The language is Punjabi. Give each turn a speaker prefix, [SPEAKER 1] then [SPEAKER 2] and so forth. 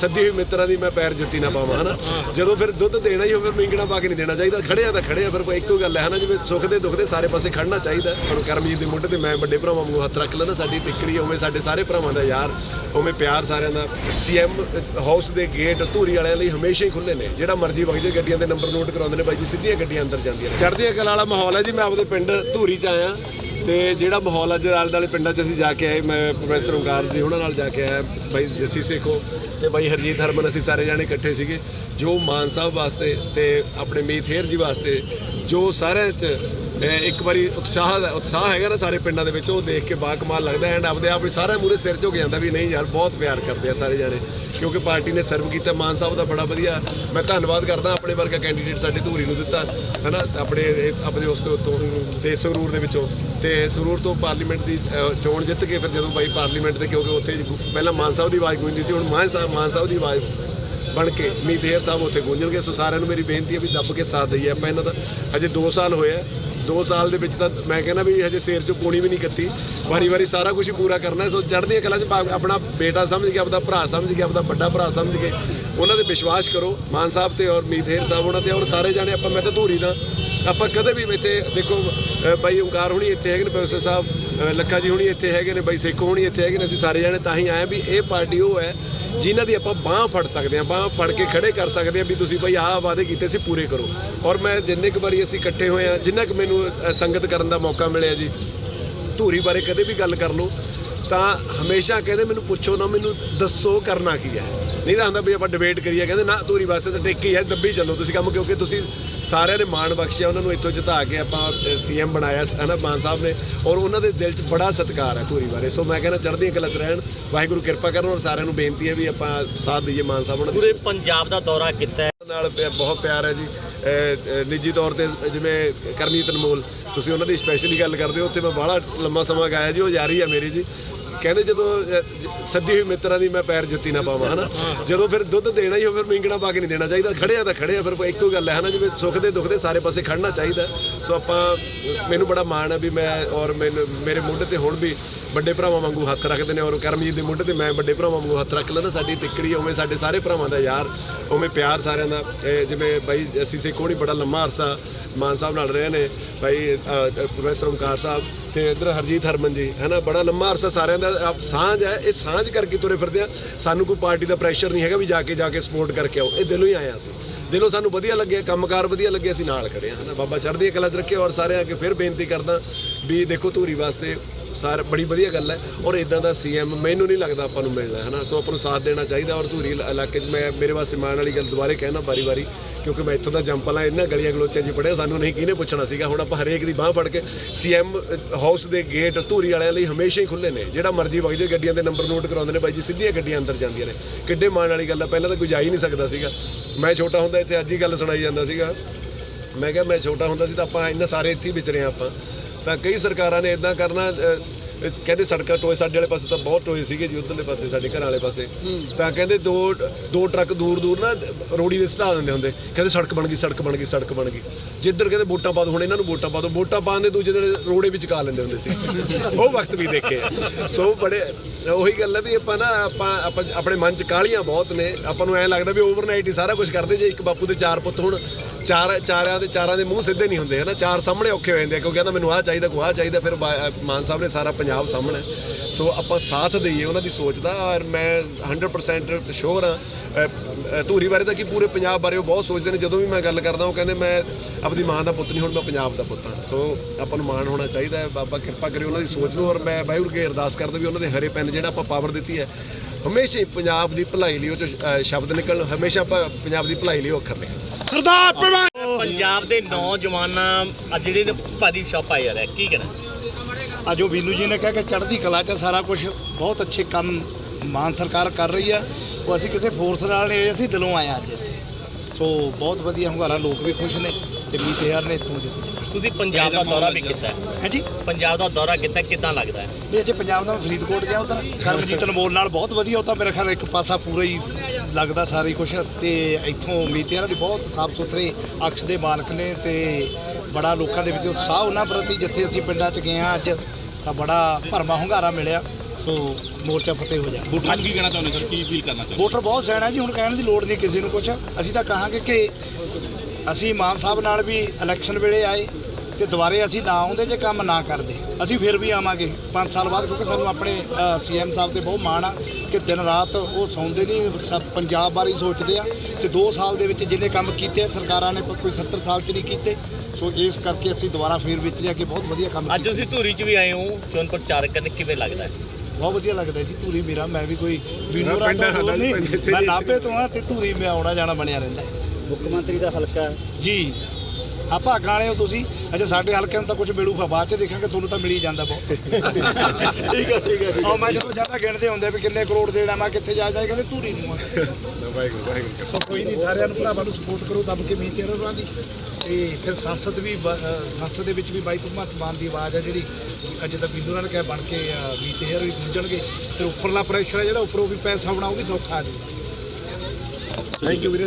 [SPEAKER 1] ਸੱਦੀ ਹੋਈ ਮਿੱਤਰਾਂ ਦੀ ਮੈਂ ਪੈਰ ਜੁੱਤੀ ਨਾ ਪਾਵਾਂ ਹਨਾ? ਜਦੋਂ ਫਿਰ ਦੁੱਧ ਦੇਣਾ ਹੀ ਹੋਵੇ ਮਿੰਗਣਾ ਪਾ ਕੇ ਨਹੀਂ ਦੇਣਾ ਚਾਹੀਦਾ? ਖੜਿਆ ਤਾਂ ਖੜਿਆ ਫਿਰ ਇੱਕੋ ਗੱਲ ਹੈ ਹਨਾ? ਜਿਵੇਂ ਸੁੱਖ ਦੇ ਦੁੱਖ ਦੇ ਸਾਰੇ ਪਾਸੇ ਖੜਨਾ ਚਾਹੀਦਾ ਹੁਣ ਕਰਮਜੀਤ ਦੇ ਮੁੰਡੇ ਤੇ ਮੈਂ ਵੱਡੇ ਭਰਾਵਾਂ ਵਾਂਗੂ ਹੱਥ ਰੱਖ ਲੈਣਾ ਸਾਡੀ ਤਿੱਕੜੀ ਉਵੇਂ ਸਾਡੇ ਸਾਰੇ ਭਰਾਵਾਂ ਦਾ ਯਾਰ ਉਵੇਂ ਪਿਆਰ ਸਾਰਿਆਂ ਦਾ। ਸੀਐਮ ਹਾਊਸ ਦੇ ਗੇਟ ਧੂਰੀ ਵਾਲਿਆਂ ਲਈ ਹਮੇਸ਼ਾ ਹੀ ਖੁੱਲੇ ਨੇ। ਜਿਹੜਾ ਮਰਜ਼ੀ ਵਗਦੇ ਗੱਡੀਆਂ ਦੇ ਨੰਬਰ ਨੋਟ ਕਰਾਉਂਦੇ ਨੇ ਬਾਈ ਜੀ ਸਿੱਧੀਆਂ ਗੱਡੀਆਂ ਅੰਦਰ ਜਾਂਦੀਆਂ ਨੇ। ਚੜ੍ਹਦੀ ਕਲਾ ਵਾਲਾ ਮਾਹੌਲ ਹੈ ਜੀ ਮੈਂ ਆਪਦੇ ਪਿੰਡ ਧੂਰੀ ਚ ਆਇਆ। ਤੇ ਜਿਹੜਾ ਮਾਹੌਲ ਅੱਜ ਆਲੇ ਦੁਆਲੇ ਪਿੰਡਾਂ 'ਚ ਅਸੀਂ ਜਾ ਕੇ ਆਏ। ਮੈਂ ਪ੍ਰੋਫੈਸਰ ਓਂਕਾਰ ਜੀ ਉਹਨਾਂ ਨਾਲ ਜਾ ਕੇ ਆਇਆ ਬਾਈ ਜੱਸੀ ਸੇਖੋ ਤੇ ਬਾਈ ਹਰਜੀਤ ਹਰਮਨ, ਅਸੀਂ ਸਾਰੇ ਜਾਣੇ ਇਕੱਠੇ ਸੀਗੇ। ਜੋ ਮਾਨ ਸਾਹਿਬ ਵਾਸਤੇ ਤੇ ਆਪਣੇ ਮੀਤ ਹੇਰ ਜੀ ਵਾਸਤੇ, ਜੋ ਸਾਰਿਆਂ 'ਚ ਇੱਕ ਵਾਰੀ ਉਤਸ਼ਾਹ ਦਾ- ਉਤਸ਼ਾਹ ਹੈਗਾ ਨਾ ਸਾਰੇ ਪਿੰਡਾਂ ਦੇ ਵਿੱਚ, ਉਹ ਦੇਖ ਕੇ ਬਾ ਕਮਾਲ ਲੱਗਦਾ ਐਂਡ ਆਪਦੇ ਆਪ ਹੀ ਸਾਰਾ ਮੂਰੇ ਸਿਰ ਝੁਕ ਜਾਂਦਾ ਵੀ ਨਹੀਂ ਯਾਰ, ਬਹੁਤ ਪਿਆਰ ਕਰਦੇ ਆ ਸਾਰੇ ਜਾਣੇ। ਕਿਉਂਕਿ ਪਾਰਟੀ ਨੇ ਸਰਵ ਕੀਤਾ, ਮਾਨ ਸਾਹਿਬ ਦਾ ਬੜਾ ਵਧੀਆ। ਮੈਂ ਧੰਨਵਾਦ ਕਰਦਾ ਆਪਣੇ ਵਰਗਾ ਕੈਂਡੀਡੇਟ ਸਾਡੇ ਧੂਰੀ ਨੂੰ ਦਿੱਤਾ, ਹਨਾ? ਆਪਣੇ ਆਪਣੇ ਉਸ ਤੋਂ ਤੋਂ ਤੇ ਸੰਗਰੂਰ ਦੇ ਵਿੱਚੋਂ। ਤੇ ਸੰਗਰੂਰ ਤੋਂ ਪਾਰਲੀਮੈਂਟ ਦੀ ਚੋਣ ਜਿੱਤ ਕੇ ਫਿਰ ਜਦੋਂ ਬਾਈ ਪਾਰਲੀਮੈਂਟ ਦੇ, ਕਿਉਂਕਿ ਉੱਥੇ ਪਹਿਲਾਂ ਮਾਨ ਸਾਹਿਬ ਦੀ ਆਵਾਜ਼ ਗੂੰਜਦੀ ਸੀ, ਹੁਣ ਮਾਨ ਸਾਹਿਬ ਮਾਨ ਸਾਹਿਬ ਦੀ ਆਵਾਜ਼ ਬਣ ਕੇ ਮੀਤ ਸਾਹਿਬ ਉੱਥੇ ਗੂੰਜਣਗੇ। ਸੋ ਸਾਰਿਆਂ ਨੂੰ ਮੇਰੀ ਬੇਨਤੀ ਹੈ ਵੀ ਦੱਬ ਕੇ ਸਾਥ ਦਈਏ। ਆਪਾਂ ਇਹਨਾਂ ਦਾ ਹਜੇ 2 ਸਾਲ ਹੋਇਆ 2 ਸਾਲ ਦੇ ਵਿੱਚ ਤਾਂ ਮੈਂ ਕਹਿੰਦਾ ਵੀ ਹਜੇ ਸਿਰ 'ਚੋਂ ਪੂਣੀ ਵੀ ਨਹੀਂ ਕੱਤੀ। ਵਾਰੀ ਵਾਰੀ ਸਾਰਾ ਕੁਝ ਪੂਰਾ ਕਰਨਾ ਸੋ ਚੜ੍ਹਦੀਆਂ ਕਲਾ 'ਚ ਭਾ- ਆਪਣਾ ਬੇਟਾ ਸਮਝ ਕੇ ਆਪਦਾ ਭਰਾ ਸਮਝ ਕੇ ਆਪਦਾ ਵੱਡਾ ਭਰਾ ਸਮਝ ਕੇ ਉਹਨਾਂ ਦੇ ਵਿਸ਼ਵਾਸ ਕਰੋ। ਮਾਨ ਸਾਹਿਬ ਤੇ ਔਰ ਮੀਤ ਸਾਹਿਬ ਉਹਨਾਂ ਤੇ ਔਰ ਸਾਰੇ ਜਾਣੇ, ਆਪਾਂ ਮੈਂ ਤਾਂ ਧੂਰੀ ਦਾ। ਆਪਾਂ ਕਦੇ ਵੀ ਇੱਥੇ ਦੇਖੋ ਬਾਈ ਓਂਕਾਰ ਹੁਣੀ ਇੱਥੇ ਹੈਗੇ ਨੇ ਪ੍ਰੋਫੈਸਰ ਸਾਹਿਬ ਲੱਖਾ ਜੀ ਹੁਣੀ ਇੱਥੇ ਹੈਗੇ ਨੇ, ਬਾਈ ਸੇਖੋ ਹੁਣੀ ਇੱਥੇ ਹੈਗੇ ਨੇ, ਅਸੀਂ ਸਾਰੇ ਜਾਣੇ ਤਾਂ ਹੀ ਆਏ ਵੀ ਇਹ ਪਾਰਟੀ ਉਹ ਹੈ ਜਿਨ੍ਹਾਂ ਦੀ ਆਪਾਂ ਬਾਹ ਫੜ ਸਕਦੇ ਹਾਂ, ਬਾਹ ਫੜ ਕੇ ਖੜੇ ਕਰ ਸਕਦੇ ਹਾਂ ਵੀ ਤੁਸੀਂ ਭਾਈ ਆਹ ਵਾਅਦੇ ਕੀਤੇ ਸੀ, ਪੂਰੇ ਕਰੋ। ਔਰ ਮੈਂ ਜਿੰਨੇ ਕੁ ਵਾਰੀ ਅਸੀਂ ਇਕੱਠੇ ਹੋਏ ਆ ਜਿੰਨਾ ਕੁ ਮੈਨੂੰ ਸੰਗਤ ਕਰਨ ਦਾ ਮੌਕਾ ਮਿਲਿਆ ਜੀ, ਧੂਰੀ ਬਾਰੇ ਕਦੇ ਵੀ ਗੱਲ ਕਰ ਲਓ, ਤਾਂ ਹਮੇਸ਼ਾ ਕਹਿੰਦੇ ਮੈਨੂੰ ਪੁੱਛੋ ਨਾ, ਮੈਨੂੰ ਦੱਸੋ ਕਰਨਾ ਕੀ ਹੈ। ਨਹੀਂ ਤਾਂ ਹੁੰਦਾ ਵੀ ਆਪਾਂ ਡਿਬੇਟ ਕਰੀਏ ਕਹਿੰਦੇ ਨਾ ਧੂਰੀ ਵਾਸਤੇ ਤਾਂ ਟਿੱਕੀ ਹੈ ਦੱਬੀ ਚੱਲੋ ਤੁਸੀਂ ਕੰਮ ਕਿਉਂਕਿ ਤੁਸੀਂ ਸਾਰਿਆਂ ਨੇ ਮਾਣ ਬਖਸ਼ਿਆ ਉਹਨਾਂ ਨੂੰ ਇੱਥੋਂ ਜਿਤਾ ਕੇ ਆਪਾਂ ਸੀਐਮ ਬਣਾਇਆ ਹੈ ਨਾ ਮਾਨ ਸਾਹਿਬ ਨੇ ਔਰ ਉਹਨਾਂ ਦੇ ਦਿਲ 'ਚ ਬੜਾ ਸਤਿਕਾਰ ਹੈ ਧੂਰੀ ਬਾਰੇ। ਸੋ ਮੈਂ ਕਹਿੰਦਾ ਚੜ੍ਹਦੀਆਂ ਕਲਾ 'ਚ ਰਹਿਣ ਵਾਹਿਗੁਰੂ ਕਿਰਪਾ ਕਰਨ ਔਰ ਸਾਰਿਆਂ ਨੂੰ ਬੇਨਤੀ ਹੈ ਵੀ ਆਪਾਂ ਸਾਥ ਦਈਏ ਮਾਨ ਸਾਹਿਬ ਉਹਨਾਂ ਦੀ।
[SPEAKER 2] ਪੂਰੇ ਪੰਜਾਬ ਦਾ ਦੌਰਾ ਕੀਤਾ ਹੈ।
[SPEAKER 1] ਨਾਲ ਬਹੁਤ ਪਿਆਰ ਹੈ ਜੀ ਨਿੱਜੀ ਤੌਰ ਤੇ ਜਿਵੇਂ ਕਰਮਜੀਤ ਅਨਮੋਲ ਤੁਸੀਂ ਉਹਨਾਂ ਦੀ ਸਪੈਸ਼ਲੀ ਗੱਲ ਕਰਦੇ ਹੋ ਉੱਥੇ ਮੈਂ ਬਾਹਲਾ ਲੰਮਾ ਸਮਾਂ ਗਾਇਆ ਜੀ ਉਹ ਜਾਰੀ ਹੈ ਮੇਰੀ ਜੀ। ਕਹਿੰਦੇ ਜਦੋਂ ਅਹ, ਜ- ਸੱਦੀ ਹੋਈ ਮਿੱਤਰਾਂ ਦੀ ਮੈਂ ਪੈਰ ਜੁੱਤੀ ਨਾ ਪਾਵਾਂ ਹਨਾ? ਜਦੋਂ ਫਿਰ ਦੁੱਧ ਦੇਣਾ ਹੀ ਹੋਵੇ ਫਿਰ ਮਿੰਗਣਾ ਪਾ ਕੇ ਨਹੀਂ ਦੇਣਾ ਚਾਹੀਦਾ। ਖੜਿਆ ਤਾਂ ਖੜਿਆ ਫਿਰ ਇੱਕੋ ਗੱਲ ਹੈ ਹਨਾ? ਜਿਵੇਂ ਸੁੱਖ ਦੇ ਦੁੱਖ ਦੇ ਸਾਰੇ ਪਾਸੇ ਖੜਨਾ ਚਾਹੀਦਾ। ਸੋ ਆਪਾਂ ਮੈਨੂੰ ਬੜਾ ਮਾਣ ਹੈ ਵੀ ਮੈਂ ਔਰ ਮੈਨੂੰ ਮੇਰੇ ਮੁੰਡੇ ਤੇ ਹੁਣ ਵੀ ਵੱਡੇ ਭਰਾਵਾਂ ਵਾਂਗੂ ਹੱਥ ਰੱਖਦੇ ਨੇ ਔਰ ਕਰਮਜੀਤ ਦੇ ਮੁੰਡੇ ਤੇ ਮੈਂ ਵੱਡੇ ਭਰਾਵਾਂ ਵਾਂਗੂ ਹੱਥ ਰੱਖ ਲੈਂਦਾ। ਸਾਡੀ ਤਿੱਕੜੀ ਉਵੇਂ ਸਾਡੇ ਸਾਰੇ ਭਰਾਵਾਂ ਦਾ ਯਾਰ ਉਵੇਂ ਪਿਆਰ ਸਾਰਿਆਂ ਦਾ। ਇਹ ਜਿਵੇਂ ਬਾਈ ਅਸੀਂ ਸੇ ਕੋਣੀ ਬੜਾ ਲੰਮਾ ਅਰਸਾ ਮਾਨ ਸਾਹਿਬ ਨਾਲ ਰਹੇ ਨੇ ਬਾਈ ਪ੍ਰੋਫੈਸਰ ਓਮਕਾਰ ਸਾਹਿਬ ਤੇ ਇਧਰ ਹਰਜੀਤ ਹਰਮਨ ਜੀ ਹੈਨਾ? ਬੜਾ ਲੰਮਾ ਅਰਸਾ ਸਾਰਿਆਂ ਦਾ ਆਪ ਸਾਂਝ ਹੈ, ਇਹ ਸਾਂਝ ਕਰਕੇ ਤੁਰੇ ਫਿਰਦੇ ਆ। ਸਾਨੂੰ ਕੋਈ ਪਾਰਟੀ ਦਾ ਪ੍ਰੈਸ਼ਰ ਨਹੀਂ ਹੈਗਾ ਵੀ ਜਾ ਕੇ ਜਾ ਕੇ ਸਪੋਰਟ ਕਰਕੇ ਆਓ। ਇਹ ਦਿਲੋਂ ਹੀ ਆਇਆ ਅਸੀਂ। ਦਿਲੋਂ ਸਾਨੂੰ ਵਧੀਆ ਲੱਗਿਆ, ਕੰਮਕਾਰ ਵਧੀਆ ਲੱਗਿਆ, ਅਸੀਂ ਨਾਲ ਖੜੇ ਹਾਂ, ਹਨਾ? ਬਾਬਾ ਚੜ੍ਹਦੀ ਕਲਾ 'ਚ ਰੱਖੇ ਔਰ ਸਾਰਿਆਂ ਅੱਗੇ ਫਿਰ ਬੇਨਤੀ ਕਰਦਾ ਵੀ ਦੇਖੋ ਧੂਰੀ ਵਾਸਤੇ ਸਾਰ ਬੜੀ ਵਧੀਆ ਗੱਲ ਹੈ ਔਰ ਇਦਾਂ ਦਾ ਸੀਐਮ ਮੈਨੂੰ ਨਹੀਂ ਲੱਗਦਾ ਆਪਾਂ ਨੂੰ ਮਿਲਣਾ ਹੈ ਨਾ ਸੋ ਆਪਾਂ ਨੂੰ ਸਾਥ ਦੇਣਾ ਚਾਹੀਦਾ ਔਰ ਧੂਰੀ ਇਲਾਕੇ 'ਚ ਮੈਂ, ਮੇਰੇ ਵਾਸਤੇ ਮਾਣ ਵਾਲੀ ਗੱਲ ਦੁਬਾਰੇ ਕਹਿਣਾ ਵਾਰੀ-ਵਾਰੀ ਕਿਉਂਕਿ ਮੈਂ ਇੱਥੋਂ ਦਾ ਜੰਪਲਾਂ ਇਹਨਾਂ ਗਲੀਆਂ ਗਲੋਚਾਂ 'ਚ ਪੜਿਆ ਸਾਨੂੰ ਨਹੀਂ ਕਿਹਨੇ ਪੁੱਛਣਾ ਸੀਗਾ? ਹੁਣ ਆਪਾਂ ਹਰੇਕ ਦੀ ਬਾਹ ਫੜ ਕੇ ਸੀਐਮ ਹਾਊਸ ਦੇ ਗੇਟ ਧੂਰੀ ਵਾਲਿਆਂ ਲਈ ਹਮੇਸ਼ਾ ਹੀ ਖੁੱਲੇ ਨੇ। ਜਿਹੜਾ ਮਰਜ਼ੀ ਵਗਦੇ ਗੱਡੀਆਂ ਦੇ ਨੰਬਰ ਨੋਟ ਕਰਾਉਂਦੇ ਨੇ, ਬਾਈ ਜੀ, ਸਿੱਧੀਆਂ ਗੱਡੀਆਂ ਅੰਦਰ ਜਾਂਦੀਆਂ ਨੇ। ਕਿੱਡੇ ਮਾਣ ਵਾਲੀ ਗੱਲ ਆ, ਪਹਿਲਾਂ ਤਾਂ ਕੋਈ ਜਾ ਹੀ ਨਹੀਂ ਸਕਦਾ ਸੀਗਾ। ਮੈਂ ਛੋਟਾ ਹੁੰਦਾ ਇੱਥੇ, ਅੱਜ ਹੀ ਗੱਲ ਸੁਣਾਈ ਜਾਂਦਾ ਸੀਗਾ। ਮੈਂ ਕਿਹਾ ਮੈਂ ਛੋਟਾ ਹੁੰਦਾ ਸੀ ਤਾਂ ਆਪਾਂ ਇੰਨਾ ਸਾਰੇ ਇੱਥੇ ਹੀ ਵਿਚਰੇ ਆਪਾਂ। ਤਾਂ ਕਈ ਸਰਕਾਰਾਂ ਨੇ ਇਦਾਂ ਕਰਨਾ ਕਹਿੰਦੇ ਸੜਕਾਂ ਟੋਏ ਸਾਡੇ ਵਾਲੇ ਪਾਸੇ ਤਾਂ ਬਹੁਤ ਟੋਏ ਸੀਗੇ ਜੀ ਉਧਰਲੇ ਪਾਸੇ ਸਾਡੇ ਘਰਾਂ ਵਾਲੇ ਪਾਸੇ। ਤਾਂ ਕਹਿੰਦੇ ਦੋ ਦੋ ਟਰੱਕ ਦੂਰ ਦੂਰ ਨਾ ਰੋੜੀ ਦੇ ਸਟਾ ਦਿੰਦੇ ਹੁੰਦੇ। ਕਹਿੰਦੇ ਸੜਕ ਬਣ ਗਈ ਸੜਕ ਬਣ ਗਈ ਸੜਕ ਬਣ ਗਈ। ਜਿੱਧਰ ਕਹਿੰਦੇ ਵੋਟਾਂ ਪਾ ਦੋ ਹੁਣ ਇਹਨਾਂ ਨੂੰ ਵੋਟਾਂ ਪਾ ਦੋ। ਵੋਟਾਂ ਪਾਉਣ ਦੇ ਦੂਜੇ ਦਿਨ ਰੋੜੇ ਵਿੱਚ ਕਾ ਲੈਂਦੇ ਹੁੰਦੇ ਸੀ। ਉਹ ਵਕਤ ਵੀ ਦੇਖੇ। ਸੋ ਬੜੇ ਉਹੀ ਗੱਲ ਹੈ ਵੀ ਆਪਾਂ ਨਾ ਆਪਾਂ ਆਪਾਂ ਆਪਣੇ ਮਨ ਚ ਕਾਲੀਆਂ ਬਹੁਤ ਨੇ। ਆਪਾਂ ਨੂੰ ਐਂ ਲੱਗਦਾ ਵੀ ਓਵਰਨਾਈਟ ਹੀ ਸਾਰਾ ਕੁਝ ਕਰਦੇ ਜੇ ਇੱਕ ਬਾਪੂ ਦੇ ਚਾਰ ਪੁੱਤ ਹੁਣ। ਚਾਰ ਚਾਰਿਆਂ ਦੇ ਚਾਰਾਂ ਦੇ ਮੂੰਹ ਸਿੱਧੇ ਨਹੀਂ ਹੁੰਦੇ ਹਨਾ? ਚਾਰ ਸਾਹਮਣੇ ਔਖੇ ਹੋ ਜਾਂਦੇ ਕਿਉਂਕਿ ਕਹਿੰਦਾ ਮੈਨੂੰ ਆਹ ਚਾਹੀਦਾ ਕੋ ਆਹ ਚਾਹੀਦਾ ਫਿਰ ਮਾਨ ਸਾਹਿਬ ਨੇ ਸਾਰਾ ਪੰਜਾਬ ਸਾਹਮਣੇ ਸੋ ਆਪਾਂ ਸਾਥ ਦਈਏ ਉਹਨਾਂ ਦੀ ਸੋਚ ਦਾ ਔਰ ਮੈਂ 100% ਸ਼ੋਰ ਹਾਂ। ਧੂਰੀ ਬਾਰੇ ਤਾਂ ਕੀ ਪੂਰੇ ਪੰਜਾਬ ਬਾਰੇ ਉਹ ਬਹੁਤ ਸੋਚਦੇ ਨੇ। ਜਦੋਂ ਵੀ ਮੈਂ ਗੱਲ ਕਰਦਾ ਉਹ ਕਹਿੰਦੇ ਮੈਂ ਆਪਣੀ ਮਾਂ ਦਾ ਪੁੱਤ ਨਹੀਂ ਹੁਣ ਮੈਂ ਪੰਜਾਬ ਦਾ ਪੁੱਤ ਹਾਂ। ਸੋ ਆਪਾਂ ਨੂੰ ਮਾਣ ਹੋਣਾ ਚਾਹੀਦਾ ਹੈ। ਬਾਬਾ ਕਿਰਪਾ ਕਰੇ ਉਹਨਾਂ ਦੀ ਸੋਚ ਨੂੰ ਔਰ ਮੈਂ ਵਾਹਿਗੁਰੂ ਕੇ ਅਰਦਾਸ ਕਰਦਾ ਵੀ ਉਹਨਾਂ ਦੇ ਹਰੇ ਪੈਨ ਜਿਹੜਾ ਆਪਾਂ ਪਾਵਰ ਦਿੱਤੀ ਹੈ ਹਮੇਸ਼ਾ ਹੀ ਪੰਜਾਬ ਦੀ ਭਲਾਈ ਲਈ ਉਹ 'ਚੋਂ, ਸ਼ਬਦ ਨਿਕਲਣ ਹਮੇਸ਼ਾ ਆਪਾਂ ਪੰਜਾਬ ਦੀ ਭਲਾਈ ਲਈ ਉਹ ਅੱਖਰ ਨਿਕਲਣ
[SPEAKER 3] ਸਰਦਾਰ
[SPEAKER 2] ਪੰਜਾਬ ਦੇ ਨੌਜਵਾਨਾਂ ਅੱਜ ਜਿਹੜੇ ਨੇ ਭਾਰੀ ਛਾਪਾ ਆ ਰਿਹਾ ਕੀ ਕਹਿਣਾ?
[SPEAKER 3] ਅੱਜ ਉਹ ਵੀਨੂ ਜੀ ਨੇ ਕਿਹਾ ਕਿ ਚੜ੍ਹਦੀ ਕਲਾ 'ਚ ਸਾਰਾ ਕੁਝ ਬਹੁਤ ਅੱਛੇ ਕੰਮ ਮਾਨ ਸਰਕਾਰ ਕਰ ਰਹੀ ਆ। ਉਹ ਅਸੀਂ ਕਿਸੇ ਫੋਰਸ ਨਾਲ ਨਹੀਂ ਅਸੀਂ ਦਿਲੋਂ ਆਏ ਹਾਂ ਅੱਜ ਇੱਥੇ। ਸੋ ਬਹੁਤ ਵਧੀਆ ਹੁੰਗਾਰਾ ਲੋਕ ਵੀ ਖੁਸ਼ ਨੇ ਤੇ ਮੀਤ ਯਾਰ ਨੇ ਇੱਥੋਂ ਜਿੱਤ
[SPEAKER 2] ਤੁਸੀਂ ਪੰਜਾਬ ਦਾ ਦੌਰਾ ਵੀ ਕੀਤਾ ਹੈ।
[SPEAKER 3] ਹੈ ਜੀ?
[SPEAKER 2] ਪੰਜਾਬ ਦਾ ਦੌਰਾ ਕੀਤਾ ਕਿਦਾਂ ਲੱਗਦਾ ਹੈ?
[SPEAKER 3] ਇਹ ਜੇ ਪੰਜਾਬ ਦਾ ਮੈਂ ਫਰੀਦਕੋਟ ਗਿਆ ਉਧਰ ਕਰਮਜੀਤ ਅਨਮੋਲ ਨਾਲ ਬਹੁਤ ਵਧੀਆ ਉਹ ਤਾਂ ਮੇਰੇ ਖਿਆਲ ਇੱਕ ਪਾਸਾ ਪੂਰਾ ਹੀ ਲੱਗਦਾ ਸਾਰੀ ਕੁਝ ਤੇ ਇੱਥੋਂ ਮੀਤ ਯਾਰ ਵੀ ਬਹੁਤ ਸਾਫ਼ ਸੁਥਰੇ ਅਕਸ਼ ਦੇ ਮਾਲਕ ਨੇ ਤੇ ਬੜਾ ਲੋਕਾਂ ਦੇ ਵਿੱਚ ਉਤਸ਼ਾਹ ਉਹਨਾਂ ਪ੍ਰਤੀ ਜਿੱਥੇ ਅਸੀਂ ਪਿੰਡਾਂ 'ਚ ਗਏ ਹਾਂ ਅੱਜ ਤਾਂ ਬੜਾ ਭਰਮਾ ਹੁੰਗਾਰਾ ਮਿਲਿਆ। ਸੋ ਮੋਰਚਾ ਫਤਿਹ ਹੋ ਜਾ
[SPEAKER 2] ਵੋਟਰਾਂ ਕੀ ਕਹਿਣਾ ਚਾਹੁੰਦੇ ਸਰ? ਕੀ ਫੀਲ ਕਰਨਾ ਚਾਹੁੰਦੇ
[SPEAKER 3] ਵੋਟਰ ਬਹੁਤ ਸਿਆਣਾ ਜੀ ਹੁਣ ਕਹਿਣ ਦੀ ਲੋੜ ਨਹੀਂ ਕਿਸੇ ਨੂੰ ਕੁਝ ਅਸੀਂ ਤਾਂ ਕਹਾਂਗੇ ਕਿ ਅਸੀਂ ਮਾਨ ਸਾਹਿਬ ਨਾਲ ਵੀ ਇਲੈਕਸ਼ਨ ਵੇਲੇ ਆਏ ਤੇ ਦੁਬਾਰੇ ਅਸੀਂ ਨਾ ਆਉਂਦੇ ਜੇ ਕੰਮ ਨਾ ਕਰਦੇ। ਅਸੀਂ ਫਿਰ ਵੀ ਆਵਾਂਗੇ। 5 ਸਾਲ ਬਾਅਦ ਕਿਉਂਕਿ ਸਾਨੂੰ ਆਪਣੇ ਸੀਐਮ ਸਾਹਿਬ ਤੇ ਬਹੁਤ ਮਾਣ ਆ। ਕਿ ਦਿਨ ਰਾਤ ਉਹ ਸੌਂਦੇ ਨਹੀਂ ਸਭ ਪੰਜਾਬ ਬਾਰੇ ਸੋਚਦੇ ਆ ਤੇ 2 ਸਾਲ ਦੇ ਵਿੱਚ ਜਿੰਨੇ ਕੰਮ ਕੀਤੇ ਆ, ਸਰਕਾਰਾਂ ਨੇ ਕੋਈ 70 ਸਾਲ ਚ ਨਹੀਂ ਕੀਤੇ। ਸੋ ਇਸ ਕਰਕੇ ਅਸੀਂ ਦੁਬਾਰਾ ਫੇਰ ਵਿੱਚ ਲਿਆ ਕੇ ਬਹੁਤ ਵਧੀਆ ਕੰਮ
[SPEAKER 2] ਅੱਜ ਤੁਸੀਂ ਧੂਰੀ 'ਚ ਵੀ ਆਏ ਹੋ ਚੋਣ ਪ੍ਰਚਾਰ ਕਰਨ ਕਿਵੇਂ ਲੱਗਦਾ ਹੈ?
[SPEAKER 3] ਬਹੁਤ ਵਧੀਆ ਲੱਗਦਾ ਜੀ ਧੂਰੀ ਮੇਰਾ ਮੈਂ ਵੀ ਕੋਈ ਰਾਤ
[SPEAKER 1] ਸਾਡਾ
[SPEAKER 3] ਨਹੀਂ। ਮੈਂ। ਨਾਭੇ ਤੋਂ ਆ ਤੇ ਧੂਰੀ ਮੈਂ ਆਉਣਾ ਜਾਣਾ ਬਣਿਆ ਰਹਿੰਦਾ
[SPEAKER 4] ਮੁੱਖ ਮੰਤਰੀ ਦਾ ਹਲਕਾ
[SPEAKER 3] ਜੀ। ਆਪਾਂ ਅੱਗਾਂ ਵਾਲੇ ਹੋ ਤੁਸੀਂ। ਅੱਛਾ ਸਾਡੇ ਹਲਕੇ ਨੂੰ ਤਾਂ ਕੁਝ ਮਿਲੂਗਾ ਬਾਅਦ ਚ ਦੇਖਾਂਗੇ ਤੁਹਾਨੂੰ ਤਾਂ ਮਿਲ ਜਾਂਦਾ ਬਹੁਤ। ਠੀਕ ਹੈ ਠੀਕ ਹੈ ਉਹ ਮੈਂ ਜਦੋਂ ਜ਼ਿਆਦਾ ਗਿਣਦੇ ਹੁੰਦੇ ਵੀ ਕਿੰਨੇ ਕਰੋੜ ਦੇਣਾ ਮੈਂ ਕਿੱਥੇ ਜਾ ਜਾ ਕਹਿੰਦੇ ਧੂਰੀ ਨੂੰ ਆ
[SPEAKER 1] ਵਾਹਿਗੁਰੂ ਵਾਹਿਗੁਰੂ
[SPEAKER 3] ਸੋ ਕੋਈ ਨਹੀਂ ਸਾਰਿਆਂ ਨੂੰ ਭਰਾਵਾਂ ਨੂੰ ਸਪੋਰਟ ਕਰੋ ਦੱਬ ਕੇ ਮੀਤ ਹੋਰਾਂ ਦੀ ਤੇ ਫਿਰ ਸੰਸਦ ਵੀ ਸੰਸਦ ਦੇ ਵਿੱਚ ਵੀ ਬਾਈ ਭਗਵੰਤ ਮਾਨ ਦੀ ਆਵਾਜ਼ ਆ ਜਿਹੜੀ ਅੱਜ ਤੱਕ ਬਿੰਦੂ ਨਾਲ ਕਿਹਾ ਬਣ ਕੇ ਮੀਤ ਹੇਅਰ ਵੀ ਗੁੰਜਣਗੇ ਤੇ ਉੱਪਰਲਾ ਪ੍ਰੈਸ਼ਰ ਹੈ ਜਿਹੜਾ ਉੱਪਰੋਂ ਵੀ ਪੈਸਾ ਵੀ ਸੌਖਾ ਆ ਜਾਊਗਾ। ਥੈਂਕ ਯੂ ਵੀਰੇ